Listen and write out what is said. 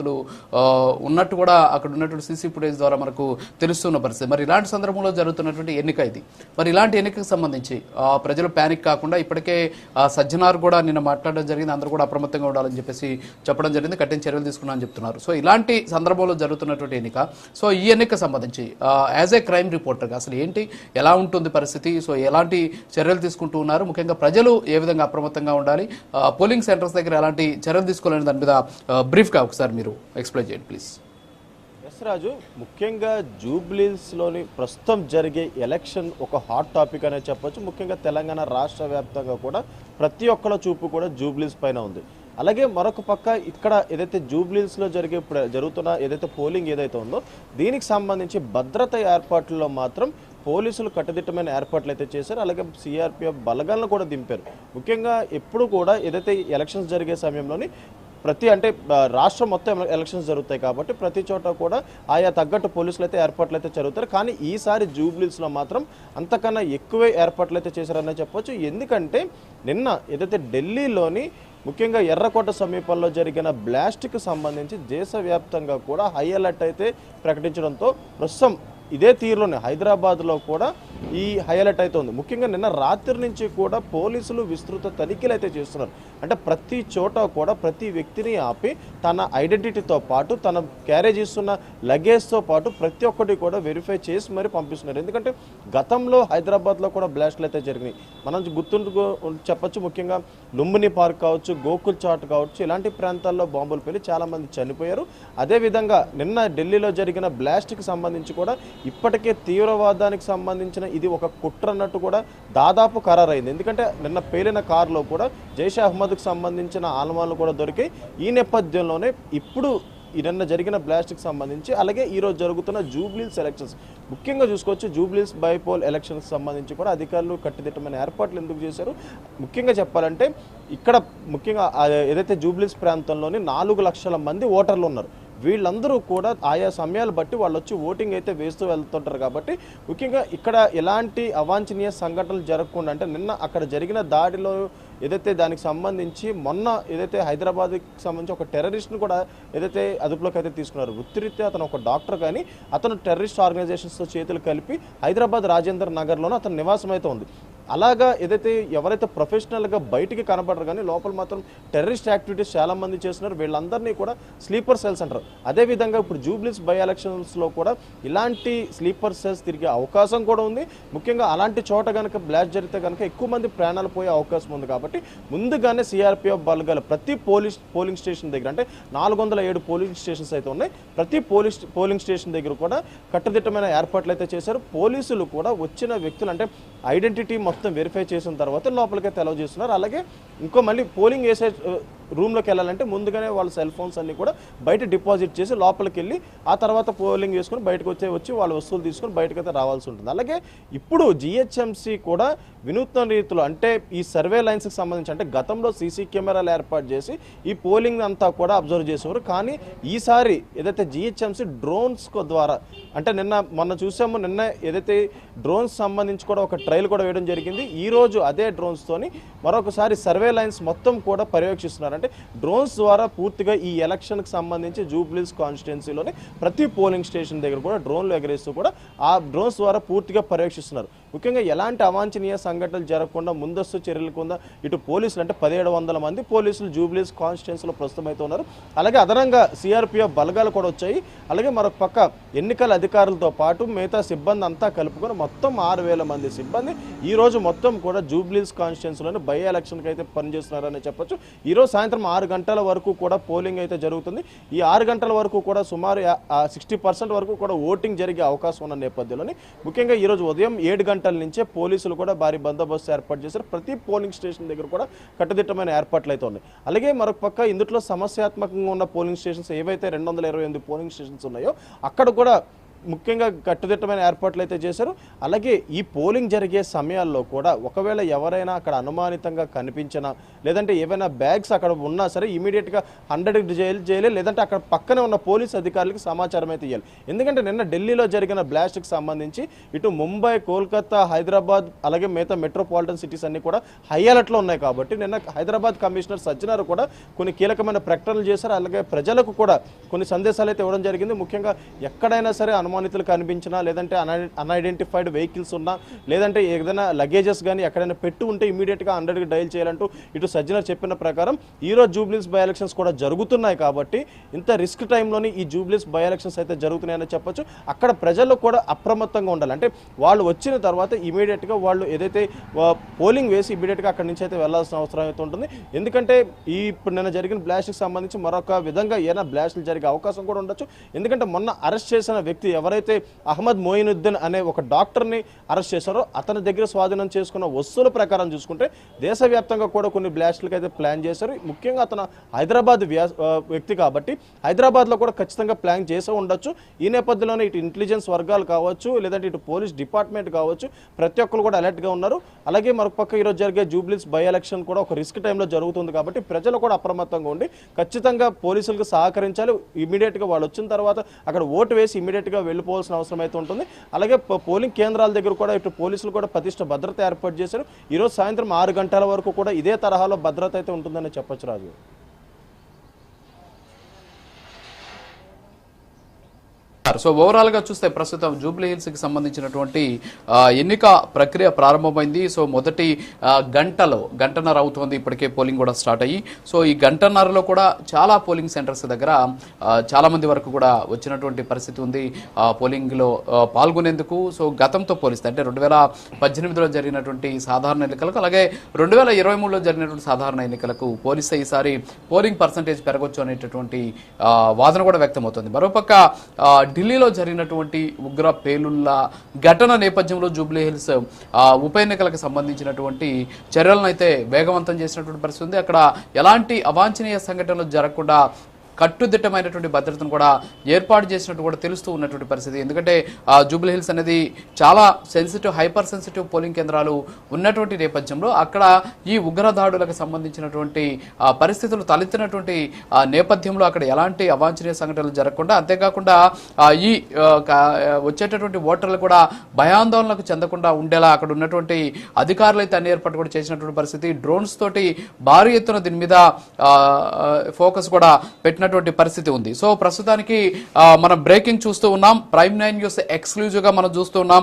ఉగ్రవాదులు ఉన్నట్టు కూడా అక్కడ ఉన్నటువంటి సీసీ ఫుటేజ్ ద్వారా మనకు తెలుస్తున్న పరిస్థితి. మరి ఇలాంటి సందర్భంలో జరుగుతున్నటువంటి ఎన్నిక ఇది. మరి ఇలాంటి ఎన్నికకు సంబంధించి ప్రజలు ప్యానిక్ కాకుండా ఇప్పటికే సజ్జనార్ కూడా నిన్న మాట్లాడడం జరిగింది. అందరూ కూడా అప్రమత్తంగా ఉండాలని చెప్పేసి చెప్పడం జరిగింది. కఠిన చర్యలు తీసుకున్నామని చెప్తున్నారు. సో ఇలాంటి సందర్భంలో జరుగుతున్నటువంటి ఎన్నిక సో ఈ ఎన్నికకు సంబంధించి యాజ్ ఏ క్రైమ్ రిపోర్టర్గా అసలు ఏంటి ఎలా ఉంటుంది పరిస్థితి సో ఎలాంటి చర్యలు తీసుకుంటూ ఉన్నారు? ముఖ్యంగా ప్రజలు ఏ విధంగా అప్రమత్తంగా ఉండాలి? పోలింగ్ సెంటర్స్ దగ్గర ఎలాంటి చర్యలు తీసుకోవాలని దాని మీద బ్రీఫ్గా ఒకసారి మీరు ఎక్స్ప్లెయిన్ చేయండి ప్లీజ్ ఎస్ రాజు ముఖ్యంగా జూబ్లీస్లోని ప్రస్తుతం జరిగే ఎలక్షన్ ఒక హాట్ టాపిక్ అనే చెప్పొచ్చు ముఖ్యంగా తెలంగాణ రాష్ట్ర వ్యాప్తంగా కూడా ప్రతి ఒక్కళ్ళ చూపు కూడా జూబ్లీస్ పైన ఉంది అలాగే మరొక పక్క ఇక్కడ ఏదైతే జూబ్లీస్లో జరిగే జరుగుతున్న ఏదైతే పోలింగ్ ఏదైతే ఉందో దీనికి సంబంధించి భద్రత ఏర్పాట్లలో మాత్రం పోలీసులు కట్టుదిట్టమైన ఏర్పాట్లు అయితే చేశారు అలాగే సిఆర్పిఎఫ్ బలగాలను కూడా దింపారు ముఖ్యంగా ఎప్పుడు కూడా ఏదైతే ఎలక్షన్స్ జరిగే సమయంలోని ప్రతి అంటే రాష్ట్రం మొత్తం ఎలక్షన్స్ జరుగుతాయి కాబట్టి ప్రతి చోట కూడా ఆయా తగ్గట్టు పోలీసులు అయితే ఏర్పాట్లు అయితే జరుగుతారు. కానీ ఈసారి జూబ్లీస్లో మాత్రం అంతకన్నా ఎక్కువే ఏర్పాట్లు అయితే చేశారనే చెప్పొచ్చు. ఎందుకంటే నిన్న ఏదైతే ఢిల్లీలోని ముఖ్యంగా ఎర్రకోట సమీపంలో జరిగిన బ్లాస్ట్కి సంబంధించి దేశవ్యాప్తంగా కూడా హై అలర్ట్ అయితే ప్రకటించడంతో ప్రస్తుతం ఇదే తీరులోనే హైదరాబాద్లో కూడా ఈ హైలైట్ అయితే ఉంది. ముఖ్యంగా నిన్న రాత్రి నుంచి కూడా పోలీసులు విస్తృత తనిఖీలు అయితే చేస్తున్నారు. అంటే ప్రతి చోట కూడా ప్రతి వ్యక్తిని ఆపి తన ఐడెంటిటీతో పాటు తన క్యారేజ్ ఇస్తున్న లగేజ్తో పాటు ప్రతి ఒక్కటి కూడా వెరిఫై చేసి మరి పంపిస్తున్నారు. ఎందుకంటే గతంలో హైదరాబాద్లో కూడా బ్లాస్ట్లు అయితే జరిగినాయి. మనం గుర్తుంచుకో చెప్పచ్చు ముఖ్యంగా లుంబిని పార్క్ కావచ్చు గోకుల్ చాట్ కావచ్చు ఇలాంటి ప్రాంతాల్లో బాంబులు పెళ్ళి చాలామంది చనిపోయారు. అదేవిధంగా నిన్న ఢిల్లీలో జరిగిన బ్లాస్ట్కి సంబంధించి కూడా ఇప్పటికే తీవ్రవాదానికి సంబంధించిన ఇది ఒక కుట్ర అన్నట్టు కూడా దాదాపు ఖరారైంది. ఎందుకంటే నిన్న పేలిన కారులో కూడా జైష్ అహ్మద్కు సంబంధించిన ఆల్మాన్లు కూడా దొరికాయి. ఈ నేపథ్యంలోనే ఇప్పుడు నిన్న జరిగిన బ్లాస్ట్కి సంబంధించి అలాగే ఈరోజు జరుగుతున్న జూబ్లీస్ ఎలక్షన్స్. ముఖ్యంగా చూసుకోవచ్చు జూబ్లీస్ బైపోల్ ఎలక్షన్స్కి సంబంధించి కూడా అధికారులు కట్టుదిట్టమైన ఏర్పాట్లు ఎందుకు చేశారు? ముఖ్యంగా చెప్పాలంటే ఇక్కడ ముఖ్యంగా ఏదైతే జూబ్లీస్ ప్రాంతంలోని నాలుగు లక్షల మంది ఓటర్లు ఉన్నారు. వీళ్ళందరూ కూడా ఆయా సమయాలు బట్టి వాళ్ళు వచ్చి ఓటింగ్ అయితే వేస్తూ వెళ్తుంటారు కాబట్టి ముఖ్యంగా ఇక్కడ ఎలాంటి అవాంఛనీయ సంఘటనలు జరగకుండా అంటే నిన్న అక్కడ జరిగిన దాడిలో ఏదైతే దానికి సంబంధించి మొన్న ఏదైతే హైదరాబాద్కి సంబంధించి ఒక టెర్రరిస్ట్ను కూడా ఏదైతే అదుపులోకి అయితే తీసుకున్నారు. వృత్తిరీత్యా అతను ఒక డాక్టర్ కానీ అతను టెర్రరిస్ట్ ఆర్గనైజేషన్స్తో చేతులు కలిపి హైదరాబాద్ రాజేంద్ర నగర్లోనూ అతని నివాసం అయితే ఉంది. అలాగా ఏదైతే ఎవరైతే ప్రొఫెషనల్గా బయటికి కనబడరు కానీ లోపల మాత్రం టెర్రరిస్ట్ యాక్టివిటీస్ చాలా మంది చేస్తున్నారు. వీళ్ళందరినీ కూడా స్లీపర్ సెల్స్ అంటారు. అదేవిధంగా ఇప్పుడు జూబ్లీస్ బై ఎలక్షన్స్లో కూడా ఇలాంటి స్లీపర్ సెల్స్ తిరిగే అవకాశం కూడా ఉంది. ముఖ్యంగా అలాంటి చోట కనుక బ్లాస్ట్ జరిగితే కనుక ఎక్కువ మంది ప్రాణాలు పోయే అవకాశం ఉంది కాబట్టి ముందుగానే సిఆర్పిఎఫ్ బలగాలు ప్రతి పోలీస్ పోలింగ్ స్టేషన్ దగ్గర అంటే నాలుగు వందల ఏడు పోలింగ్ స్టేషన్స్ అయితే ఉన్నాయి. ప్రతి పోలీస్ పోలింగ్ స్టేషన్ దగ్గర కూడా కట్టుదిట్టమైన ఏర్పాట్లు అయితే చేశారు. పోలీసులు కూడా వచ్చిన వ్యక్తులు అంటే ఐడెంటిటీ మొత్తం వెరిఫై చేసిన తర్వాత లోపలికే తెలవ చేస్తున్నారు. అలాగే ఇంకో మళ్ళీ పోలింగ్ వేసే రూమ్లోకి వెళ్ళాలంటే ముందుగానే వాళ్ళ సెల్ ఫోన్స్ అన్నీ కూడా బయట డిపాజిట్ చేసి లోపలికి వెళ్ళి ఆ తర్వాత పోలింగ్ చేసుకుని బయటకు వచ్చే వచ్చి వాళ్ళ వస్తువులు తీసుకుని బయటకైతే రావాల్సి ఉంటుంది. అలాగే ఇప్పుడు జిహెచ్ఎంసీ కూడా వినూత్న రీతిలో అంటే ఈ సర్వే లైన్స్కి సంబంధించి అంటే గతంలో సీసీ కెమెరాలు ఏర్పాటు చేసి ఈ పోలింగ్ అంతా కూడా అబ్జర్వ్ చేసేవారు. కానీ ఈసారి ఏదైతే జిహెచ్ఎంసీ డ్రోన్స్ ద్వారా అంటే నిన్న మొన్న చూసాము నిన్న ఏదైతే డ్రోన్స్ సంబంధించి కూడా ఒక ట్రయల్ కూడా వేయడం జరిగింది. ఈరోజు అదే డ్రోన్స్తోని మరొకసారి సర్వే లైన్స్ మొత్తం కూడా పర్యవేక్షిస్తున్నారు. అంటే డ్రోన్స్ ద్వారా పూర్తిగా ఈ ఎలక్షన్కి సంబంధించి జూబ్లీస్ కాన్స్టిట్యున్సీలోని ప్రతి పోలింగ్ స్టేషన్ దగ్గర కూడా డ్రోన్లు ఎగరేస్తూ కూడా ఆ డ్రోన్స్ ద్వారా పూర్తిగా పర్యవేక్షిస్తున్నారు. ముఖ్యంగా ఎలాంటి అవాంఛనీయ సంఘటనలు జరగకుండా ముందస్తు చర్యలు కింద ఇటు పోలీసులు అంటే పదిహేడు వందల మంది పోలీసులు జూబ్లీస్ కాన్స్టిట్యున్సీలో ప్రస్తుతం అయితే ఉన్నారు. అలాగే అదనంగా సిఆర్పిఎఫ్ బలగాలు కూడా వచ్చాయి. అలాగే మరొక పక్క ఎన్నికల అధికారులతో పాటు మిగతా సిబ్బంది అంతా కలుపుకొని మొత్తం ఆరు వేల మంది సిబ్బంది ఈ రోజు మొత్తం కూడా జూబ్లీస్ కాన్స్టిట్యున్సీలోని బై ఎలక్షన్కి అయితే పనిచేస్తున్నారని చెప్పొచ్చు. ఈరోజు సాయంత్రం ఆరు గంటల వరకు కూడా పోలింగ్ అయితే జరుగుతుంది. ఈ ఆరు గంటల వరకు కూడా సుమారు సిక్స్టీ పర్సెంట్ వరకు కూడా ఓటింగ్ జరిగే అవకాశం ఉన్న నేపథ్యంలోని ముఖ్యంగా ఈ రోజు ఉదయం ఏడు గంటల నుంచే పోలీసులు కూడా భారీ బందోబస్తు ఏర్పాటు చేశారు. ప్రతి పోలింగ్ స్టేషన్ దగ్గర కూడా కట్టుదిట్టమైన ఏర్పాట్లు అయితే ఉన్నాయి. అలాగే మరొక పక్క ఇందులో సమస్యాత్మకంగా ఉన్న పోలింగ్ స్టేషన్స్ ఏవైతే రెండు వందల ఇరవై ఎనిమిది పోలింగ్ స్టేషన్స్ ఉన్నాయో అక్కడ కూడా ముఖ్యంగా కట్టుదిట్టమైన ఏర్పాట్లు అయితే చేశారు. అలాగే ఈ పోలింగ్ జరిగే సమయాల్లో కూడా ఒకవేళ ఎవరైనా అక్కడ అనుమానితంగా కనిపించినా లేదంటే ఏవైనా బ్యాగ్స్ అక్కడ ఉన్నా సరే ఇమీడియట్గా హండ్రెడ్ జైలు చేయాలి లేదంటే అక్కడ పక్కనే ఉన్న పోలీస్ అధికారులకు సమాచారం అయితే ఇవ్వాలి ఎందుకంటే నిన్న ఢిల్లీలో జరిగిన బ్లాస్ట్కి సంబంధించి ఇటు ముంబై కోల్కతా హైదరాబాద్ అలాగే మిగతా మెట్రోపాలిటన్ సిటీస్ అన్ని కూడా హై అలర్ట్లో ఉన్నాయి కాబట్టి నిన్న హైదరాబాద్ కమిషనర్ సజ్జనారు కూడా కొన్ని కీలకమైన ప్రకటనలు చేశారు. అలాగే ప్రజలకు కూడా కొన్ని సందేశాలు అయితే ఇవ్వడం జరిగింది. ముఖ్యంగా ఎక్కడైనా సరే అనుమానితులు కనిపించినా లేదంటే అన్ఐడెంటిఫైడ్ వెహికల్స్ ఉన్నా లేదంటే ఏదైనా లగేజెస్ కానీ ఎక్కడైనా పెట్టు ఉంటే ఇమీడియట్గా హండ్రెడ్కి డైల్ చేయాలంటూ ఇటు సజ్జనర్ చెప్పిన ప్రకారం ఈరోజు జూబ్లీస్ బై ఎలక్షన్స్ కూడా జరుగుతున్నాయి కాబట్టి ఇంత రిస్క్ టైంలోనే ఈ జూబ్లీస్ బై ఎలక్షన్స్ అయితే జరుగుతున్నాయని చెప్పొచ్చు. అక్కడ ప్రజలు కూడా అప్రమత్తంగా ఉండాలి. అంటే వాళ్ళు వచ్చిన తర్వాత ఇమీడియట్గా వాళ్ళు ఏదైతే పోలింగ్ వేసి ఇమీడియట్గా అక్కడి నుంచి అయితే వెళ్ళాల్సిన అవసరం అయితే ఉంటుంది. ఎందుకంటే ఈ ఇప్పుడు నిన్న జరిగిన బ్లాస్ట్కి సంబంధించి మరొక విధంగా ఏదైనా బ్లాస్ట్లు జరిగే అవకాశం కూడా ఉండొచ్చు. ఎందుకంటే మొన్న అరెస్ట్ చేసిన వ్యక్తి ఎవరైతే అహ్మద్ మొయినుద్దీన్ అనే ఒక డాక్టర్ని అరెస్ట్ చేశారో అతని దగ్గర స్వాధీనం చేసుకున్న వస్తువుల ప్రకారం చూసుకుంటే దేశవ్యాప్తంగా కూడా కొన్ని బ్లాస్ట్లకు అయితే ప్లాన్ చేశారు. ముఖ్యంగా అతను హైదరాబాద్ వ్యా- వ్యక్తి కాబట్టి హైదరాబాద్లో కూడా ఖచ్చితంగా ప్లాన్ చేసే ఉండొచ్చు. ఈ నేపథ్యంలోనే ఇటు ఇంటెలిజెన్స్ వర్గాలు కావచ్చు లేదంటే ఇటు పోలీస్ డిపార్ట్మెంట్ కావచ్చు ప్రతి ఒక్కరు కూడా అలర్ట్గా ఉన్నారు. అలాగే మరొక పక్క ఈరోజు జరిగే జూబ్లీస్ బై ఎలక్షన్ కూడా ఒక రిస్క్ టైంలో జరుగుతుంది కాబట్టి ప్రజలు కూడా అప్రమత్తంగా ఉండి ఖచ్చితంగా పోలీసులకు సహకరించాలి. ఇమీడియట్గా వాళ్ళు వచ్చిన తర్వాత అక్కడ ఓటు వేసి ఇమీడియట్గా వెళ్ళిపోవాల్సిన అవసరం అయితే ఉంటుంది. అలాగే పో- పోలింగ్ కేంద్రాల దగ్గర కూడా ఇటు పోలీసులు కూడా ప్రతిష్ట భద్రత ఏర్పాటు చేశారు. ఈరోజు సాయంత్రం ఆరు గంటల వరకు కూడా ఇదే తరహాలో భద్రత అయితే ఉంటుందని చెప్పొచ్చు రాజు. సో ఓవరాల్గా చూస్తే ప్రస్తుతం జూబ్లీ హిల్స్కి సంబంధించినటువంటి ఎన్నిక ప్రక్రియ ప్రారంభమైంది. సో మొదటి గంటలో గంటన్నర అవుతోంది. ఇప్పటికే పోలింగ్ కూడా స్టార్ట్ అయ్యి. సో ఈ గంటన్నరలో కూడా చాలా పోలింగ్ సెంటర్స్ దగ్గర చాలామంది చాలా మంది వరకు కూడా వచ్చినటువంటి పరిస్థితి ఉంది. పోలింగ్లో పోలింగ్లో పాల్గొనేందుకు. సో గతంతో పోలిస్తే అంటే రెండు వేల పద్దెనిమిదిలో జరిగినటువంటి సాధారణ ఎన్నికలకు అలాగే రెండు వేల ఇరవై మూడులో జరిగినటువంటి సాధారణ ఎన్నికలకు పోలిస్తే ఈసారి పోలింగ్ పర్సంటేజ్ పెరగొచ్చు అనేటటువంటి వాదన కూడా వ్యక్తమవుతుంది. మరోపక్క ఢిల్లీలో జరిగినటువంటి ఉగ్ర పేలుళ్ళ ఘటన నేపథ్యంలో జూబ్లీ హిల్స్ ఉప ఎన్నికలకు సంబంధించినటువంటి చర్యలను అయితే వేగవంతం చేసినటువంటి పరిస్థితి ఉంది. అక్కడ ఎలాంటి అవాంఛనీయ సంఘటనలు జరగకుండా కట్టుదిట్టమైనటువంటి భద్రతను కూడా ఏర్పాటు చేసినట్టు కూడా తెలుస్తూ ఉన్నటువంటి పరిస్థితి. ఎందుకంటే జూబ్లీ హిల్స్ అనేది చాలా సెన్సిటివ్ హైపర్ సెన్సిటివ్ పోలింగ్ కేంద్రాలు ఉన్నటువంటి నేపథ్యంలో అక్కడ ఈ ఉగ్రదాడులకు సంబంధించినటువంటి పరిస్థితులు తలెత్తినటువంటి నేపథ్యంలో అక్కడ ఎలాంటి అవాంఛనీయ సంఘటనలు జరగకుండా అంతేకాకుండా ఈ వచ్చేటటువంటి ఓటర్లు కూడా భయాందోళనకు చెందకుండా ఉండేలా అక్కడ ఉన్నటువంటి అధికారులు అయితే అన్ని ఏర్పాటు కూడా చేసినటువంటి పరిస్థితి. డ్రోన్స్ తోటి భారీ ఎత్తున దీని మీద ఫోకస్ కూడా ఉన్నటువంటి పరిస్థితి ఉంది. సో ప్రస్తుతానికి మనం బ్రేకింగ్ చూస్తూ ఉన్నాం. ప్రైమ్ నైన్ న్యూస్ ఎక్స్క్లూజివ్గా మనం చూస్తూ ఉన్నాం.